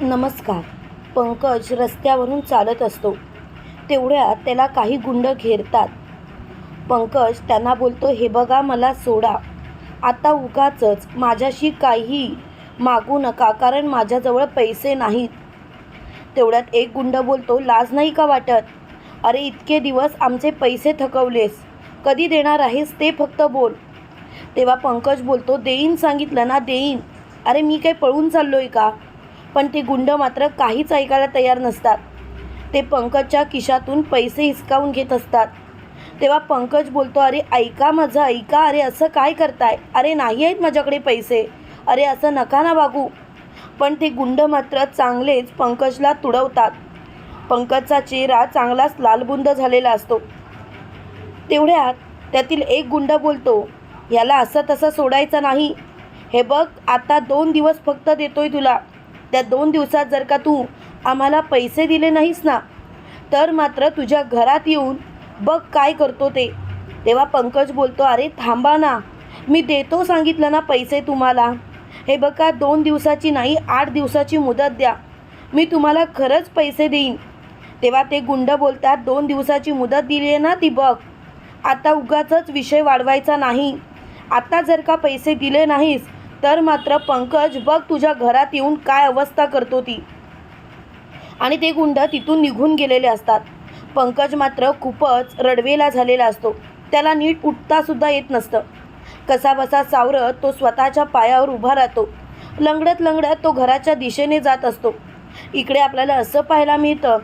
नमस्कार. पंकज रस्त्यावरून चालत असतो. तेवढ्यात त्याला काही गुंड घेरतात. पंकज त्यांना बोलतो हे बघा मला सोडा. आता उगाचच माझ्याशी काही मागू नका कारण माझ्याजवळ पैसे नाहीत. तेवढ्यात एक गुंड बोलतो लाज नाही का वाटत? अरे इतके दिवस आमचे पैसे थकवलेस. कधी देणार आहेस ते फक्त बोल. तेव्हा पंकज बोलतो देईन सांगितलं ना देईन. अरे मी काही पळून चाललो आहे का? पण ते गुंड मात्र काहीच ऐकायला तयार नसतात. ते पंकजच्या खिशातून पैसे हिसकावून घेत असतात. तेव्हा पंकज बोलतो अरे ऐका माझं ऐका अरे असं काय करताय? अरे नाही आहेत माझ्याकडे पैसे. अरे असं नका ना वागू. पण ते गुंड मात्र चांगलेच पंकजला तुडवतात. पंकजचा चेहरा चांगलाच लालबुंद झालेला असतो. तेवढ्यात त्यातील एक गुंड बोलतो याला असं तसं सोडायचं नाही. हे बघ आता दोन दिवस फक्त देतोय तुला. त्या दोन दिवसात जर का तू आम्हाला पैसे दिले नाहीस ना तर मात्र तुझ्या घरात येऊन बघ काय करतो ते. तेव्हा पंकज बोलतो अरे थांबा ना. मी देतो सांगितलं ना पैसे तुम्हाला. हे बघा दोन दिवसाची नाही आठ दिवसाची मुदत द्या. मी तुम्हाला खरंच पैसे देईन. तेव्हा ते गुंड बोलतात दोन दिवसाची मुदत दिली आहे ना ती बघ. आता उगाचच विषय वाढवायचा नाही. आता जर का पैसे दिले नाहीस तर मात्र पंकज बघ तुझ्या घरात येऊन काय अवस्था करतो ती. आणि ते गुंड तिथून निघून गेलेले असतात. पंकज मात्र खूपच रडवेला झालेला असतो. त्याला नीट उठतासुद्धा येत नसतं. कसाबसा सावरत तो स्वतःच्या पायावर उभा राहतो. लंगडत लंगडत तो घराच्या दिशेने जात असतो. इकडे आपल्याला असं पाहायला मिळतं.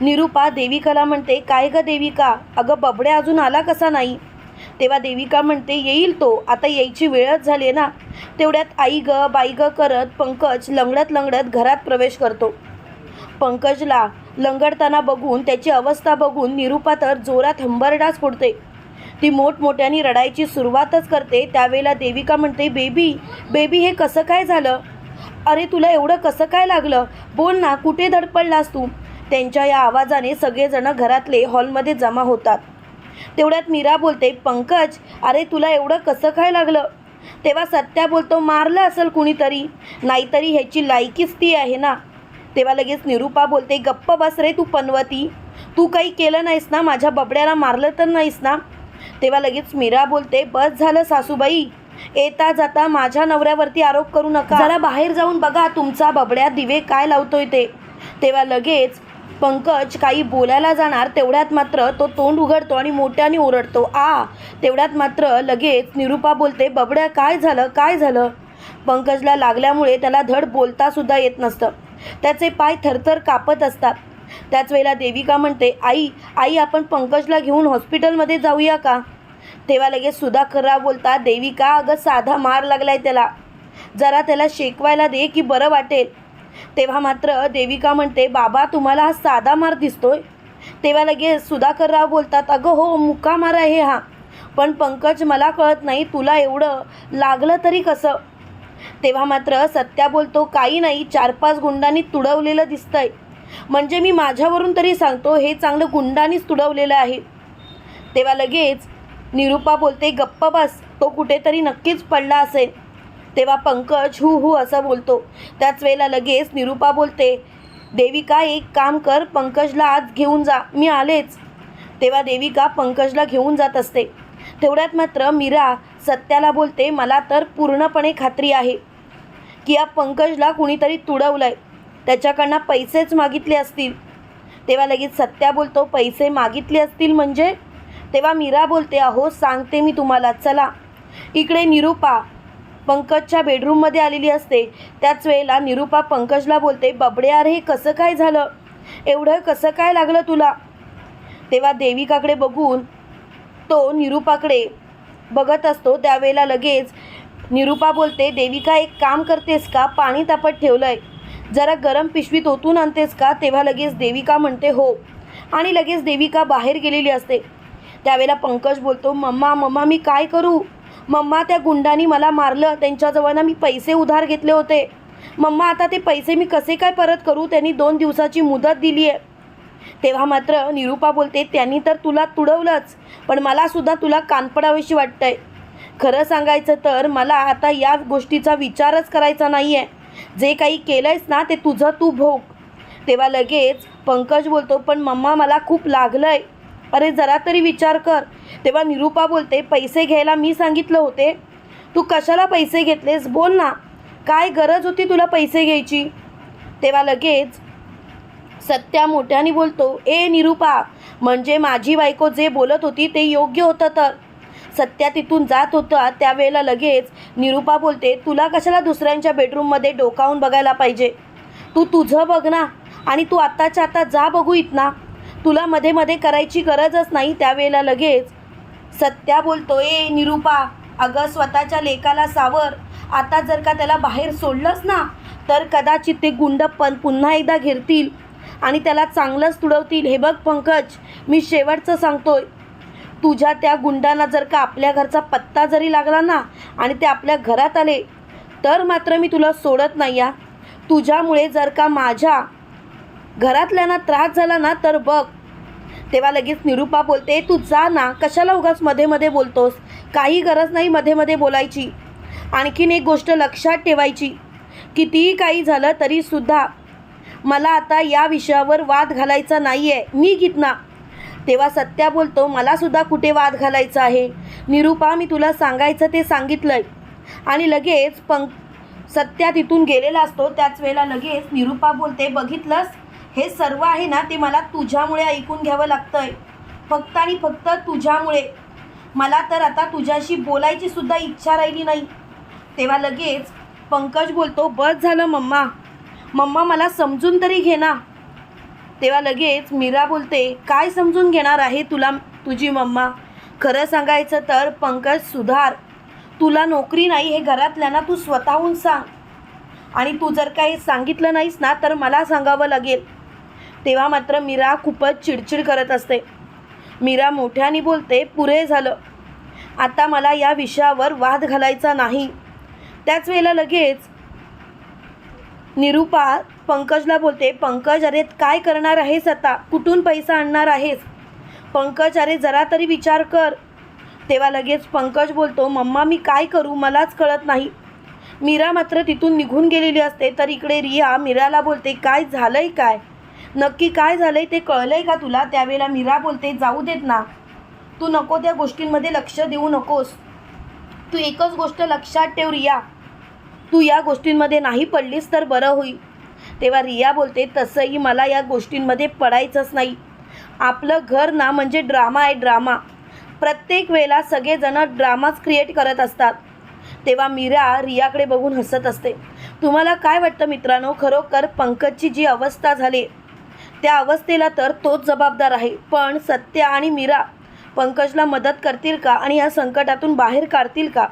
निरूपा देविकाला म्हणते काय ग देविका? अगं बबड्या अजून आला कसा नाही? तेव्हा देविका म्हणते येईल तो. आता यायची वेळच झाली आहे ना. तेवढ्यात आई ग बाई ग करत पंकज लंगडत लंगडत घरात प्रवेश करतो. पंकजला लंगडताना बघून त्याची अवस्था बघून निरुपा तर जोरात हंबरडाच फोडते ती मोठमोठ्याने रडायची सुरुवातच करते. त्यावेळेला देविका म्हणते बेबी बेबी हे कसं काय झालं? अरे तुला एवढं कसं काय लागलं? बोल ना कुठे धडपडलास तू? त्यांच्या या आवाजाने सगळेजण घरातले हॉलमध्ये जमा होतात. तेवढ्यात मीरा बोलते पंकज अरे तुला एवढं कसं काय लागलं? तेव्हा सत्या बोलतो मारलं असेल कुणीतरी नाहीतरी ह्याची लायकीच ती आहे ना. तेव्हा लगेच निरुपा बोलते गप्प बस रे तू पनवती तू काही केलं नाहीस ना माझ्या बबड्याला मारलं तर नाहीस ना? तेव्हा लगेच मीरा बोलते बस झालं सासूबाई येता जाता माझ्या नवऱ्यावरती आरोप करू नका. जरा बाहेर जाऊन बघा तुमचा बबड्या दिवे काय लावतोय ते. तेव्हा लगेच पंकज काही बोलायला जाणार तेवढ्यात मात्र तो तोंड उघडतो आणि मोठ्याने ओरडतो. आ तेवढ्यात मात्र लगेच निरुपा बोलते बबड्या काय झालं? काय झालं? पंकजला लागल्यामुळे त्याला धड बोलतासुद्धा येत नसतं. त्याचे पाय थरथर कापत असतात. त्याच वेळेला देविका म्हणते आई आई आपण पंकजला घेऊन हॉस्पिटलमध्ये जाऊया का? तेव्हा लगेच सुधाकरराव बोलता देविका अगं साधा मार लागलाय त्याला. जरा त्याला शेकवायला दे की बरं वाटेल. तेव्हा मात्र देविका म्हणते बाबा तुम्हाला हा साधा मार दिसतोय. तेव्हा लगेच सुधाकरराव बोलतात अगं हो मुका मार आहे हा. पण पंकज मला कळत नाही तुला एवढं लागलं तरी कसं? तेव्हा मात्र सत्या बोलतो काही नाही चार पाच गुंडांनी तुडवलेलं दिसतंय. म्हणजे मी माझ्यावरून तरी सांगतो हे चांगलं गुंडांनीच तुडवलेलं आहे. तेव्हा लगेच निरुपा बोलते गप्प बस तो कुठेतरी नक्कीच पडला असेल. तेव्हा पंकज हू हू असं बोलतो. त्याच वेळेला लगेच निरुपा बोलते देविका एक काम कर पंकजला आज घेऊन जा मी आलेच. तेव्हा देविका पंकजला घेऊन जात असते. तेवढ्यात मात्र मीरा सत्याला बोलते मला तर पूर्णपणे खात्री आहे की या पंकजला कुणीतरी तुडवलंय. त्याच्याकडनं पैसेच मागितले असतील. तेव्हा लगेच सत्या बोलतो पैसे मागितले असतील म्हणजे? तेव्हा मीरा बोलते अहो सांगते मी तुम्हाला चला. इकडे निरुपा पंकजच्या बेडरूममध्ये आलेली असते. त्याच वेळेला निरुपा पंकजला बोलते बबडे अरे हे कसं काय झालं? एवढं कसं काय लागलं तुला? तेव्हा देविकाकडे बघून तो निरुपाकडे बघत असतो. त्यावेळेला लगेच निरुपा बोलते देविका एक काम करतेस का? पाणी तापत ठेवलंय. जरा गरम पिशवीत ओतून आणतेस का? तेव्हा लगेच देविका म्हणते हो. आणि लगेच देविका बाहेर गेलेली असते. त्यावेळेला पंकज बोलतो मम्मा मम्मा मी काय करू? मम्मा त्या गुंडांनी मला मारलं. त्यांच्याजवळ मी पैसे उधार घेतले होते. मम्मा आता ते पैसे मी कसे काय परत करू? त्यांनी दोन दिवसाची मुदत दिली आहे. तेव्हा मात्र निरुपा बोलते त्यांनी तर तुला तुडवलंच पण मला सुद्धा तुला कानपडावीशी वाटतंय. खरं सांगायचं तर मला आता या गोष्टीचा विचारच करायचा नाही आहे जे काही केलंयस ना ते तुझं तू भोग. तेव्हा लगेच पंकज बोलतो पण मम्मा मला खूप लागलं आहे अरे जरा तरी विचार कर. तेव्हा निरूपा बोलते पैसे घ्यायला मी सांगितलं होते. तू कशाला पैसे घेतलेस? बोल ना. काय गरज होती तुला पैसे घ्यायची? तेव्हा लगेच सत्या मोठ्याने बोलतो ए निरूपा म्हणजे माझी बायको जे बोलत होती ते योग्य होतं तर? सत्या तिथून जात होता. त्यावेळेला लगेच निरूपा बोलते तुला कशाला दुसऱ्यांच्या बेडरूममध्ये डोकावून बघायला पाहिजे? तू तुझं बघ ना आणि तू आत्ताच्या आता जा बघू ना तुला मध्ये मध्ये करायची गरजच नाही त्यावेळेला लगेच सत्या बोलतो ए निरूपा अगं स्वतःच्या लेकाला सावर. आता जर का त्याला बाहेर सोडलंच ना तर कदाचित ते गुंड पण पुन्हा एकदा घेरतील आणि त्याला चांगलंच तुडवतील. हे बघ पंकज मी शेवटचं सांगतोय. तुझ्या त्या गुंडांना जर का आपल्या घरचा पत्ता जरी लागला ना आणि ते आपल्या घरात आले तर मात्र मी तुला सोडत नाही या तुझ्यामुळे जर का माझ्या घरातल्यांना त्रास झाला ना तर बघ. तेव्हा लगेच निरूपा बोलते तू जा ना कशाला उगाच मध्ये मध्ये बोलतोस? काही गरज नाही मध्ये मध्ये बोलायची. आणखीन एक गोष्ट लक्षात ठेवायची कितीही काही झालं तरीसुद्धा मला आता या विषयावर वाद घालायचा नाही आहे मी घेतना तेव्हा सत्या बोलतो मलासुद्धा कुठे वाद घालायचा आहे? निरूपा मी तुला सांगायचं ते सांगितलंय. आणि लगेच पंक सत्या तिथून गेलेला असतो. त्याच वेळेला लगेच निरूपा बोलते बघितलंस? हे सर्व आहे ना ते मला तुझ्यामुळे ऐकून घ्यावं लागतं आहे फक्त आणि फक्त तुझ्यामुळे. मला तर आता तुझ्याशी बोलायची सुद्धा इच्छा राहिली नाही. तेव्हा लगेच पंकज बोलतो बस झालं मम्मा. मम्मा मला समजून तरी घे ना. तेव्हा लगेच मीरा बोलते काय समजून घेणार आहे तुला तुझी मम्मा? खरं सांगायचं तर पंकज सुधार. तुला नोकरी नाही हे घरातल्यांना तू स्वतःहून सांग. आणि तू जर काही सांगितलं नाहीस ना तर मला सांगावं लागेल. तेव्हा मात्र मीरा खूपच चिडचिड करत असते. मीरा मोठ्याने बोलते पुरे झालं. आता मला या विषयावर वाद घालायचा नाही. त्याच वेळेला लगेच निरूपा पंकजला बोलते पंकज अरे काय करणार आहेस आता? कुठून पैसा आणणार आहेस? पंकज अरे जरा तरी विचार कर. तेव्हा लगेच पंकज बोलतो मम्मा मी काय करू? मलाच कळत नाही. मीरा मात्र तिथून निघून गेलेली असते तर इकडे रिया मीराला बोलते काय झालंय काय? नक्की काय झालंय ते कळलंय का तुला? त्यावेळेला मीरा बोलते जाऊ देत ना. तू नको त्या गोष्टींमध्ये लक्ष देऊ नकोस. तू एकच गोष्ट लक्षात ठेव रिया. तू या गोष्टींमध्ये नाही पडलीस तर बरं होईल. तेव्हा रिया बोलते तसंही मला या गोष्टींमध्ये पडायचंच नाही. आपलं घर ना म्हणजे ड्रामा आहे ड्रामा. प्रत्येक वेळेला सगळेजणं ड्रामाच क्रिएट करत असतात. तेव्हा मीरा रियाकडे बघून हसत असते. तुम्हाला काय वाटतं मित्रांनो? खरोखर पंकजची जी अवस्था झाली त्या अवस्थेला तर तोच जबाबदार आहे. पण सत्य आणि मीरा पंकजला मदत करतील का आणि या संकटातून बाहेर काढतील का?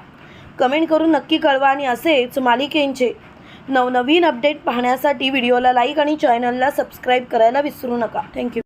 कमेंट करून नक्की कळवा आणि असेच मालिकेंचे नवनवीन अपडेट पाहण्यासाठी व्हिडिओला लाईक आणि चॅनलला सबस्क्राईब करायला विसरू नका. थँक्यू.